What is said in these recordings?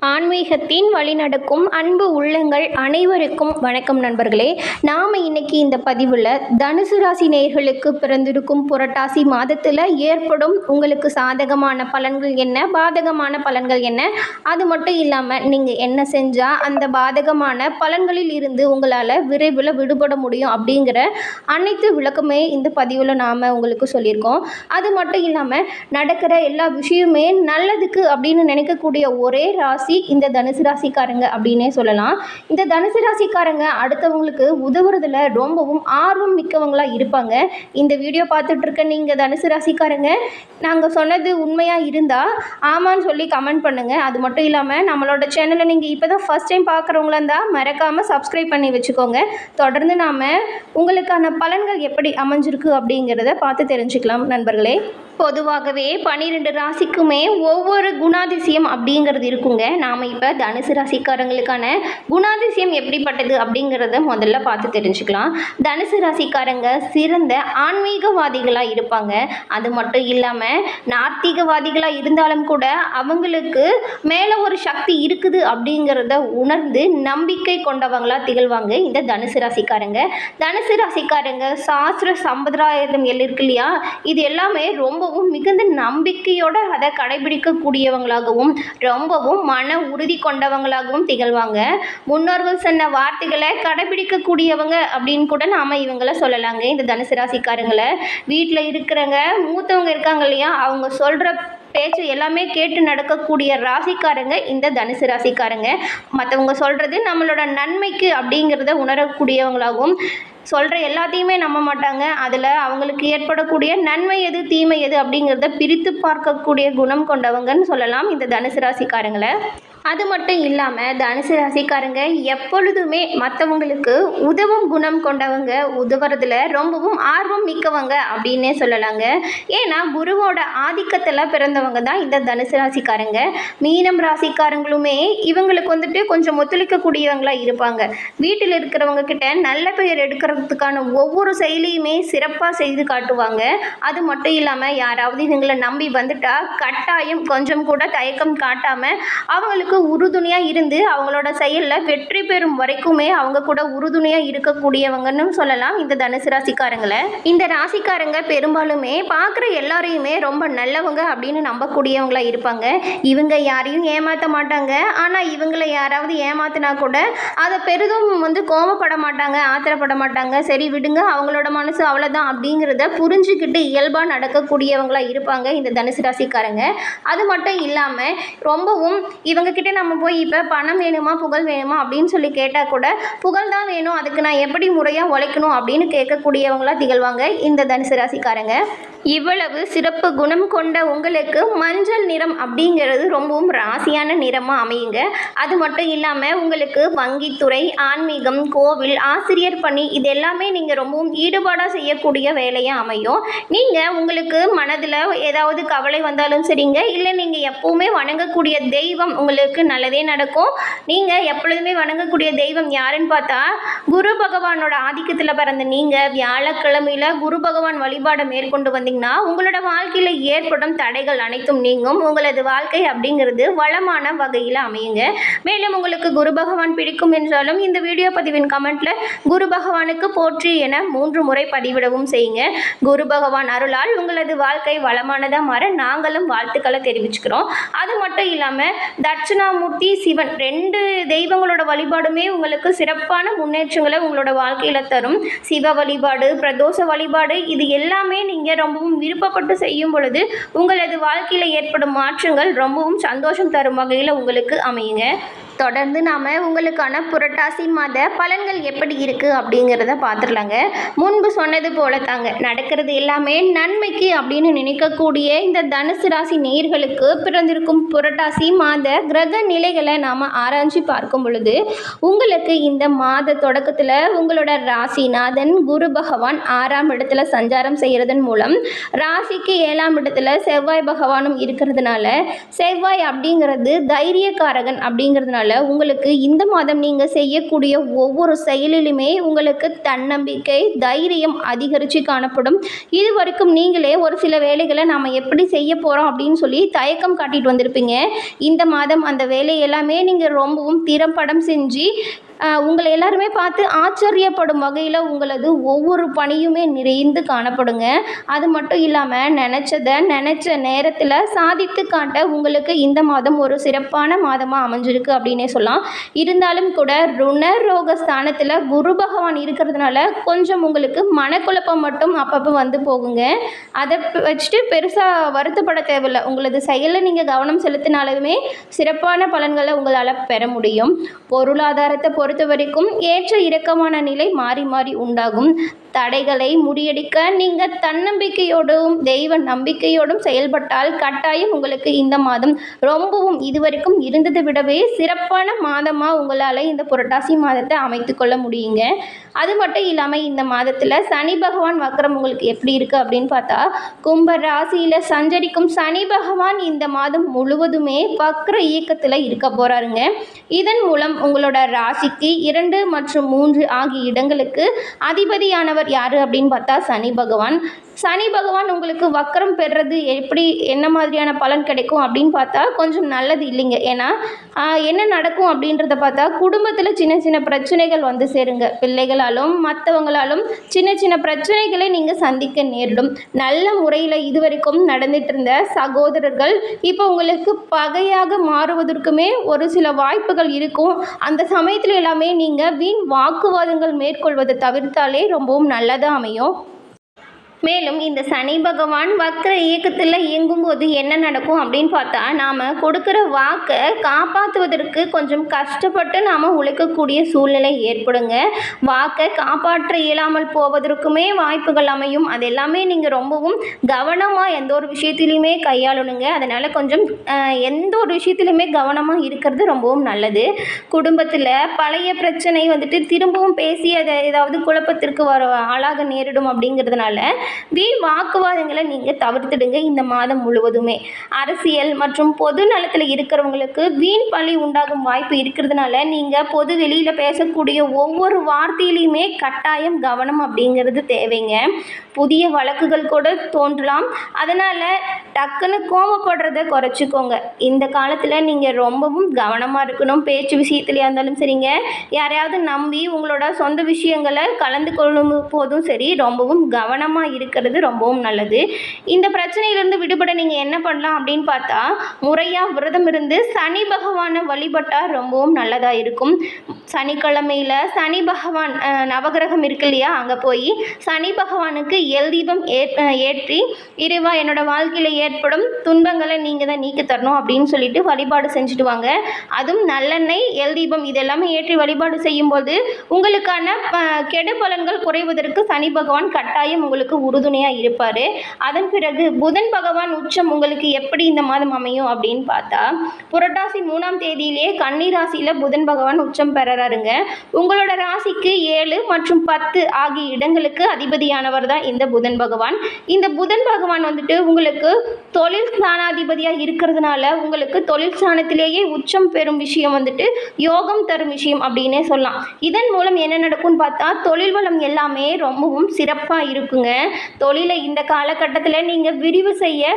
ஆன்மீகத்தின் வழிநடக்கும் அன்பு உள்ளங்கள் அனைவருக்கும் வணக்கம் நண்பர்களே. நாம் இன்னைக்கு இந்த பதிவில் தனுசு ராசி நேர்களுக்கு பிறந்திருக்கும் புரட்டாசி மாதத்தில் ஏற்படும் உங்களுக்கு சாதகமான பலன்கள் என்ன பாதகமான பலன்கள் என்ன? அது மட்டும் இல்லாமல் நீங்கள் என்ன செஞ்சால் அந்த பாதகமான பலன்களில் இருந்து உங்களால் விரைவில் விடுபட முடியும் அப்படிங்கிற அனைத்து விளக்கமே இந்த பதிவில் நாம் உங்களுக்கு சொல்லியிருக்கோம். அது மட்டும் இல்லாமல் நடக்கிற எல்லா விஷயமே நல்லதுக்கு அப்படின்னு நினைக்கக்கூடிய ஒரே ராசி இந்த தனுசு ராசிக்காரங்க அப்படின்னே சொல்லலாம். இந்த தனுசு ராசிக்காரங்க அடுத்தவங்களுக்கு உதவுறதுல ரொம்பவும் ஆர்வம் மிக்கவங்களாக இருப்பாங்க. இந்த வீடியோ பார்த்துட்டு இருக்க நீங்கள் தனுசு ராசிக்காரங்க நாங்கள் சொன்னது உண்மையாக இருந்தால் ஆமான்னு சொல்லி கமெண்ட் பண்ணுங்கள் அது மட்டும் இல்லாமல் நம்மளோட சேனலை நீங்கள் இப்போ தான் ஃபஸ்ட் டைம் பார்க்குறவங்களா இருந்தால் மறக்காமல் சப்ஸ்கிரைப் பண்ணி வச்சுக்கோங்க. தொடர்ந்து நாம் உங்களுக்கான பலன்கள் எப்படி அமைஞ்சிருக்கு அப்படிங்கிறத பார்த்து தெரிஞ்சுக்கலாம் நண்பர்களே. பொதுவாகவே பன்னிரெண்டு ராசிக்குமே ஒவ்வொரு குணாதிசயம் அப்படிங்கிறது இருக்குங்க. நாம் இப்போ தனுசு ராசிக்காரங்களுக்கான குணாதிசயம் எப்படிப்பட்டது அப்படிங்கிறத முதல்ல பார்த்து தெரிஞ்சுக்கலாம். தனுசு ராசிக்காரங்க சிறந்த ஆன்மீகவாதிகளாக இருப்பாங்க. அது மட்டும் இல்லாமல் நாத்திகவாதிகளாக இருந்தாலும் கூட அவங்களுக்கு மேலே ஒரு சக்தி இருக்குது அப்படிங்கிறத உணர்ந்து நம்பிக்கை கொண்டவங்களாக திகழ்வாங்க இந்த தனுசு ராசிக்காரங்க. தனுசு ராசிக்காரங்க சாஸ்திர சம்பிரதாயம் இருக்கு இல்லையா? இது எல்லாமே ரொம்பவும் மிகுந்த நம்பிக்கையோட அதை கடைபிடிக்கக்கூடியவங்களாகவும் ரொம்பவும் மன உறுதி கொண்டவங்களாகவும் திகழ்வாங்க. முன்னோர்கள் சொன்ன வார்த்தைகளை கடைபிடிக்கக்கூடியவங்க அப்படின்னு கூட நாம் இவங்கள சொல்லலாங்க. இந்த தனுசு ராசிக்காரங்களை. வீட்டில் இருக்கிறவங்க மூத்தவங்க இருக்காங்க இல்லையா? அவங்க சொல்கிற பேச்சு எல்லாமே கேட்டு நடக்கக்கூடிய ராசிக்காரங்க இந்த தனுசு ராசிக்காரங்க. மற்றவங்க சொல்கிறது நம்மளோட நன்மைக்கு அப்படிங்கிறத உணரக்கூடியவங்களாகவும் சொல்கிற எல்லாத்தையுமே நம்ப மாட்டாங்க. அதில் அவங்களுக்கு ஏற்படக்கூடிய நன்மை எது தீமை எது அப்படிங்கிறத பிரித்து பார்க்கக்கூடிய குணம் கொண்டவங்கன்னு சொல்லலாம் இந்த தனுசு ராசிக்காரங்களை. அது மட்டும் இல்லாமல் தனுசு ராசிக்காரங்க எப்பொழுதுமே மற்றவங்களுக்கு உதவும் குணம் கொண்டவங்க உதவுறதுல ரொம்பவும் ஆர்வம் மிக்கவங்க அப்படின்னே சொல்லலாங்க. ஏன்னா குருவோட ஆதிக்கத்தில் பிறந்தவங்க தான் இந்த தனுசு ராசிக்காரங்க. மீனம் ராசிக்காரங்களுமே இவங்களுக்கு வந்துட்டு கொஞ்சம் ஒத்துழைக்கக்கூடியவங்களாக இருப்பாங்க. வீட்டில் இருக்கிறவங்க கிட்ட நல்ல பெயர் எடுக்கிறதுக்கான ஒவ்வொரு செயலியுமே சிறப்பாக செய்து காட்டுவாங்க. அது மட்டும் இல்லாமல் யாராவது இவங்களை நம்பி வந்துட்டா கட்டாயம் கொஞ்சம் கூட தயக்கம் காட்டாமல் அவங்களுக்கு உறுதுணையாக இருந்து அவங்களோட செயலில் வெற்றி பெறும் வரைக்குமே அவங்க கூட உறுதுணையாக இருக்கக்கூடியவங்கன்னு சொல்லலாம் இந்த தனுசு ராசிக்காரங்களை. இந்த ராசிக்காரங்க பெரும்பாலுமே பார்க்குற எல்லாரையுமே ரொம்ப நல்லவங்க அப்படின்னு நம்பக்கூடியவங்களா இருப்பாங்க. இவங்க யாரையும் ஏமாற்ற மாட்டாங்க. ஆனால் இவங்களை யாராவது ஏமாத்தினா கூட அதை பெரிதும் வந்து கோவப்பட மாட்டாங்க ஆத்திரப்பட மாட்டாங்க. சரி விடுங்க அவங்களோட மனசு அவ்வளோதான் அப்படிங்கிறத புரிஞ்சுக்கிட்டு இயல்பாக நடக்கக்கூடியவங்களா இருப்பாங்க இந்த தனுசு ராசிக்காரங்க. அது மட்டும் இல்லாமல் ரொம்பவும் இவங்க கிட்ட நம்ம போய் இப்போ பணம் வேணுமா புகழ் வேணுமா அப்படின்னு சொல்லி கேட்டால் கூட புகழ் தான் வேணும். அதுக்கு நான் எப்படி முறையாக உழைக்கணும் அப்படின்னு கேட்கக்கூடியவங்களா திகழ்வாங்க இந்த தனுசு ராசிக்காரங்க. இவ்வளவு சிறப்பு குணம் கொண்ட உங்களுக்கு மஞ்சள் நிறம் அப்படிங்கிறது ரொம்பவும் ராசியான நிறமாக அமையுங்க. அது மட்டும் இல்லாமல் உங்களுக்கு வங்கித்துறை ஆன்மீகம் கோவில் ஆசிரியர் பணி இது எல்லாமே நீங்கள் ரொம்பவும் ஈடுபாடாக செய்யக்கூடிய வேலையாக அமையும். நீங்கள் உங்களுக்கு மனதில் ஏதாவது கவலை வந்தாலும் சரிங்க. இல்லை நீங்கள் எப்போவுமே வணங்கக்கூடிய தெய்வம் உங்களுக்கு நல்லதே நடக்கும். நீங்கள் எப்பொழுதுமே வணங்கக்கூடிய தெய்வம் யாருன்னு பார்த்தா குரு பகவானோட ஆதிக்கத்தில் பிறந்த நீங்கள் வியாழக்கிழமையில் குரு பகவான் வழிபாடை மேற்கொண்டு வந்தீங்கன்னா உங்களோட வாழ்க்கையில் ஏற்படும் தடைகள் அனைத்தும் நீங்கும். உங்களது வாழ்க்கை அப்படிங்கிறது வளமான வகையில் அமையுங்க. மேலும் உங்களுக்கு குரு பகவான் பிடிக்கும் என்றாலும் இந்த வீடியோ பதிவின் கமெண்ட்ல குரு பகவானுக்கு போற்றி என மூன்று முறை பதிவிடவும் செய்யுங்க. குரு பகவான் அருளால் உங்களது வாழ்க்கை வளமானதாக மாற நாங்களும் வாழ்த்துக்களை தெரிவிச்சுக்கிறோம். அது மட்டும் இல்லாமல் தட்சிணாமூர்த்தி சிவன். ரெண்டு தெய்வங்களோட வழிபாடுமே உங்களுக்கு சிறப்பான முன்னேற்றங்களை உங்களோட வாழ்க்கையில் தரும். சிவ வழிபாடு பிரதோஷ வழிபாடு இது எல்லாமே நீங்கள் ரொம்பவும் விருப்பப்பட்டு செய்யும் பொழுது உங்களது வாழ்க்கையில் ஏற்படும் மாற்றங்கள் ரொம்பவும் சந்தோஷம் தரும் வகையில் உங்களுக்கு அமையுங்க. தொடர்ந்து நாம் உங்களுக்கான புரட்டாசி மாத பலன்கள் எப்படி இருக்குது அப்படிங்கிறத பார்த்துடலாங்க முன்பு சொன்னது போல தாங்க நடக்கிறது எல்லாமே நன்மைக்கு அப்படின்னு நினைக்கக்கூடிய இந்த தனுசு ராசி நேர்களுக்கு பிறந்திருக்கும் புரட்டாசி மாத கிரக நிலைகளை நாம் ஆராய்ச்சி பார்க்கும் பொழுது உங்களுக்கு இந்த மாத தொடக்கத்தில் உங்களோட ராசிநாதன் குரு பகவான் ஆறாம் இடத்துல சஞ்சாரம் செய்கிறதன் மூலம் ராசிக்கு ஏழாம் இடத்துல செவ்வாய் பகவானும் இருக்கிறதுனால செவ்வாய் அப்படிங்கிறது தைரியக்காரகன் அப்படிங்கிறதுனால அதனால் உங்களுக்கு இந்த மாதம் நீங்கள் செய்யக்கூடிய ஒவ்வொரு செயலிலுமே உங்களுக்கு தன்னம்பிக்கை தைரியம் அதிகரித்து காணப்படும். இது வரைக்கும் நீங்களே ஒரு சில வேலைகளை நாம் எப்படி செய்ய போகிறோம் அப்படின்னு சொல்லி தயக்கம் காட்டிட்டு வந்திருப்பீங்க. இந்த மாதம் அந்த வேலை எல்லாமே நீங்கள் ரொம்பவும் திறம்படம் செஞ்சு உங்களை எல்லாருமே பார்த்து ஆச்சரியப்படும் வகையில் உங்களது ஒவ்வொரு பணியுமே நிறைந்து காணப்படுங்க. அது மட்டும் இல்லாமல் நினச்சதை நினச்ச நேரத்தில் சாதித்து காட்ட உங்களுக்கு இந்த மாதம் ஒரு சிறப்பான மாதமாக அமைஞ்சிருக்கு அப்படின்னு சொல்லலாம். இருந்தாலும் கூட ருணரோக ஸ்தானத்தில் குரு பகவான் இருக்கிறதுனால கொஞ்சம் உங்களுக்கு மனக்குழப்பம் மட்டும் அப்பப்போ வந்து போகுங்க. அதை வச்சுட்டு பெருசாக வருத்தப்பட தேவையில்லை. உங்களது செயலில் நீங்கள் கவனம் செலுத்தினாலுமே சிறப்பான பலன்களை உங்களால் பெற முடியும். பொருளாதாரத்தை பொறுத்த வரைக்கும் ஏற்ற இறக்கமான நிலை மாறி மாறி உண்டாகும். தடைகளை முறியடிக்க நீங்கள் தன்னம்பிக்கையோடும் தெய்வ நம்பிக்கையோடும் செயல்பட்டால் கட்டாயம் உங்களுக்கு இந்த மாதம் ரொம்பவும் இதுவரைக்கும் இருந்ததை விடவே சிறப்பான மாதமாக உங்களால் இந்த புரட்டாசி மாதத்தை அமைத்து கொள்ள முடியுங்க. அது மட்டும் இல்லாமல் இந்த மாதத்தில் சனி பகவான் வக்கரம் உங்களுக்கு எப்படி இருக்குது அப்படின்னு பார்த்தா கும்ப ராசியில் சஞ்சரிக்கும் சனி பகவான் இந்த மாதம் முழுவதுமே வக்ர இயக்கத்தில் இருக்க போகிறாருங்க இதன் மூலம் உங்களோட ராசிக்கு இரண்டு மற்றும் மூன்று ஆகிய இடங்களுக்கு அதிபதியானவர் யார் அப்படின்னு பார்த்தா சனி பகவான். சனி பகவான் உங்களுக்கு வக்கரம் பெறுறது எப்படி என்ன மாதிரியான பலன் கிடைக்கும் அப்படின்னு பார்த்தா கொஞ்சம் நல்லது இல்லைங்க. ஏன்னா என்ன நடக்கும் அப்படின்றத பார்த்தா குடும்பத்தில் சின்ன சின்ன பிரச்சனைகள் வந்து சேருங்க. பிள்ளைகளாலும் மற்றவங்களாலும் சின்ன சின்ன பிரச்சனைகளை நீங்கள் சந்திக்க நேரிடும். நல்ல முறையில் இதுவரைக்கும் நடந்துட்டு இருந்த சகோதரர்கள் இப்போ உங்களுக்கு பகையாக மாறுவதற்குமே ஒரு சில வாய்ப்புகள் இருக்கும். அந்த சமயத்தில் எல்லாமே நீங்கள் வீண் வாக்குவாதங்கள் மேற்கொள்வதை தவிர்த்தாலே ரொம்பவும் நல்லதாக அமையும்? மேலும் இந்த சனி பகவான் வக்ர இயக்கத்தில் இயங்கும்போது என்ன நடக்கும் அப்படின்னு பார்த்தா நாம் கொடுக்குற வாக்கை காப்பாற்றுவதற்கு கொஞ்சம் கஷ்டப்பட்டு நாம் உழைக்கக்கூடிய சூழ்நிலை ஏற்படுங்க. வாக்கை காப்பாற்ற இயலாமல் போவதற்குமே வாய்ப்புகள் அமையும். அது எல்லாமே நீங்கள் ரொம்பவும் கவனமாக எந்த ஒரு விஷயத்திலையுமே கையாளணுங்க. அதனால் கொஞ்சம் எந்த ஒரு விஷயத்திலுமே கவனமாக இருக்கிறது ரொம்பவும் நல்லது. குடும்பத்தில் பழைய பிரச்சனை வந்துட்டு திரும்பவும் பேசி அதை ஏதாவது குழப்பத்திற்கு வர ஆளாக நேரிடும் அப்படிங்கிறதுனால வீண் வாக்குவாதங்களை நீங்கள் தவிர்த்துடுங்க இந்த மாதம் முழுவதுமே. அரசியல் மற்றும் பொது நலத்தில் இருக்கிறவங்களுக்கு வீண் பழி உண்டாகும் வாய்ப்பு இருக்கிறதுனால நீங்கள் பொது வெளியில் பேசக்கூடிய ஒவ்வொரு வார்த்தையிலையுமே கட்டாயம் கவனம் அப்படிங்கிறது தேவைங்க. புதிய வழக்குகள் கூட தோன்றலாம். அதனால் டக்குன்னு கோபப்படுறத குறைச்சிக்கோங்க. இந்த காலத்தில் நீங்கள் ரொம்பவும் கவனமாக இருக்கணும். பேச்சு விஷயத்துலையாக இருந்தாலும் சரிங்க. யாரையாவது நம்பி உங்களோட சொந்த விஷயங்களை கலந்து கொள்ளும் போதும் சரி ரொம்பவும் கவனமாக இருக்கிறது ரொம்பவும் நல்லது. இந்த பிரச்சனையிலிருந்து விடுபட நீங்கள் என்ன பண்ணலாம் அப்படின்னு பார்த்தா முறையாக விரதம் இருந்து சனி பகவானை வழிபட்டால் ரொம்பவும் நல்லதாக இருக்கும். சனிக்கிழமையில் சனி பகவான் நவகிரகம் இருக்கு இல்லையா? அங்கே போய் சனி பகவானுக்கு எல் தீபம் ஏற்றி இறைவா என்னோட வாழ்க்கையில் ஏற்படும் துன்பங்களை நீங்கள் தான் நீக்கி தரணும் அப்படின்னு சொல்லிட்டு வழிபாடு செஞ்சுட்டு வாங்க. அதுவும் நல்லெண்ணெய் எல் தீபம் இதெல்லாமே ஏற்றி வழிபாடு செய்யும்போது உங்களுக்கான கெடு பலன்கள் குறைவதற்கு சனி பகவான் கட்டாயம் உங்களுக்கு உறுதுணையாக இருப்பார். அதன் பிறகு புதன் பகவான் உச்சம் உங்களுக்கு எப்படி இந்த மாதம் அமையும் அப்படின்னு பார்த்தா புரட்டாசி மூணாம் தேதியிலேயே கன்னி ராசியில் புதன் பகவான் உச்சம் பெறறாருங்க உங்களோட ராசிக்கு ஏழு மற்றும் பத்து ஆகிய இடங்களுக்கு அதிபதியானவர் தான் இந்த புதன் பகவான். இந்த புதன் பகவான் வந்துட்டு உங்களுக்கு தொழில் ஸ்தானாதிபதியாக இருக்கிறதுனால உங்களுக்கு தொழில் ஸ்தானத்திலேயே உச்சம் பெறும் விஷயம் வந்துட்டு யோகம் தரும் விஷயம் அப்படின்னே சொல்லலாம். இதன் மூலம் என்ன நடக்கும்னு பார்த்தா தொழில் வளம் எல்லாமே ரொம்பவும் சிறப்பாக இருக்குங்க. தொழிலை இந்த காலகட்டத்தில் நீங்கள் விரிவு செய்ய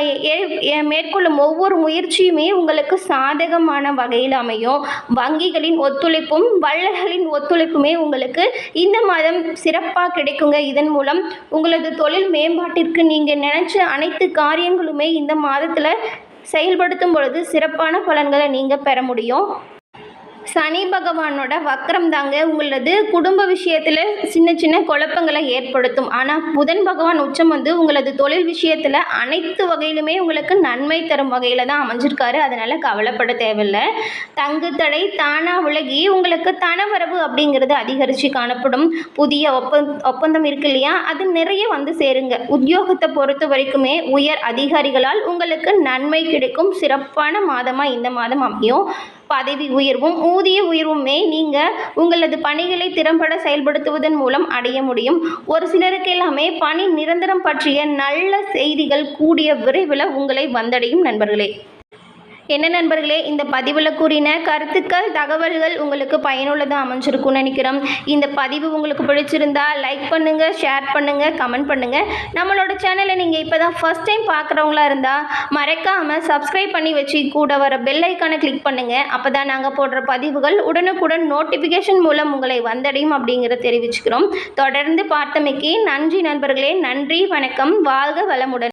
ஏ- ஏ- மேற்கொள்ளும் ஒவ்வொரு முயற்சியுமே உங்களுக்கு சாதகமான வகையில் அமையும். வங்கிகளின் ஒத்துழைப்பும் வள்ளல்களின் ஒத்துழைப்புமே உங்களுக்கு இந்த மாதம் சிறப்பாக கிடைக்குங்க. இதன் மூலம் உங்களது தொழில் மேம்பாட்டிற்கு நீங்கள் நினச்ச அனைத்து காரியங்களுமே இந்த மாதத்தில் செயல்படுத்தும் பொழுது சிறப்பான பலன்களை நீங்கள் பெற முடியும். சனி பகவானோட வக்ரம் தாங்க உங்களது குடும்ப விஷயத்தில் சின்ன சின்ன குழப்பங்களை ஏற்படுத்தும். ஆனால் புதன் பகவான் உச்சம் வந்து உங்களது தொழில் விஷயத்தில் அனைத்து வகையிலுமே உங்களுக்கு நன்மை தரும் வகையில் தான் அமைஞ்சிருக்காரு. அதனால் கவலைப்பட தேவையில்லை. தங்குத்தடை தானாக விலகி உங்களுக்கு தனவரவு அப்படிங்கிறது அதிகரித்து காணப்படும். புதிய ஒப்பந் ஒப்பந்தம் இருக்கு இல்லையா? அது நிறைய வந்து சேருங்க. உத்தியோகத்தை பொறுத்த வரைக்குமே உயர் அதிகாரிகளால் உங்களுக்கு நன்மை கிடைக்கும். சிறப்பான மாதமாக இந்த மாதம் அமையும். பதவி உயர்வும் ஊதிய உயர்வுமே நீங்கள் உங்களது பணிகளை திறம்பட செயல்படுத்துவதன் மூலம் அடைய முடியும். ஒரு சிலருக்கு எல்லாமே பணி நிரந்தரம் பற்றிய நல்ல செய்திகள் கூடிய விரைவில் உங்களை வந்தடையும் நண்பர்களே. என்ன நண்பர்களே இந்த பதிவில் கூறின கருத்துக்கள் தகவல்கள் உங்களுக்கு பயனுள்ளதாக அமைஞ்சிருக்கும்னு நினைக்கிறோம். இந்த பதிவு உங்களுக்கு பிடிச்சிருந்தா லைக் பண்ணுங்கள் ஷேர் பண்ணுங்கள் கமெண்ட் பண்ணுங்கள் நம்மளோட சேனலை நீங்கள் இப்போ தான் ஃபஸ்ட் டைம் பார்க்குறவங்களா இருந்தால் மறக்காமல் சப்ஸ்கிரைப் பண்ணி வச்சு கூட வர பெல் ஐக்கானை கிளிக் பண்ணுங்கள் அப்போ தான் நாங்கள் போடுற பதிவுகள் உடனுக்குடன் நோட்டிஃபிகேஷன் மூலம் உங்களை வந்தடையும் அப்படிங்கிறத தெரிவிச்சுக்கிறோம். தொடர்ந்து பார்த்தமைக்கு நன்றி நண்பர்களே நன்றி வணக்கம் வாழ்க வளமுடன்.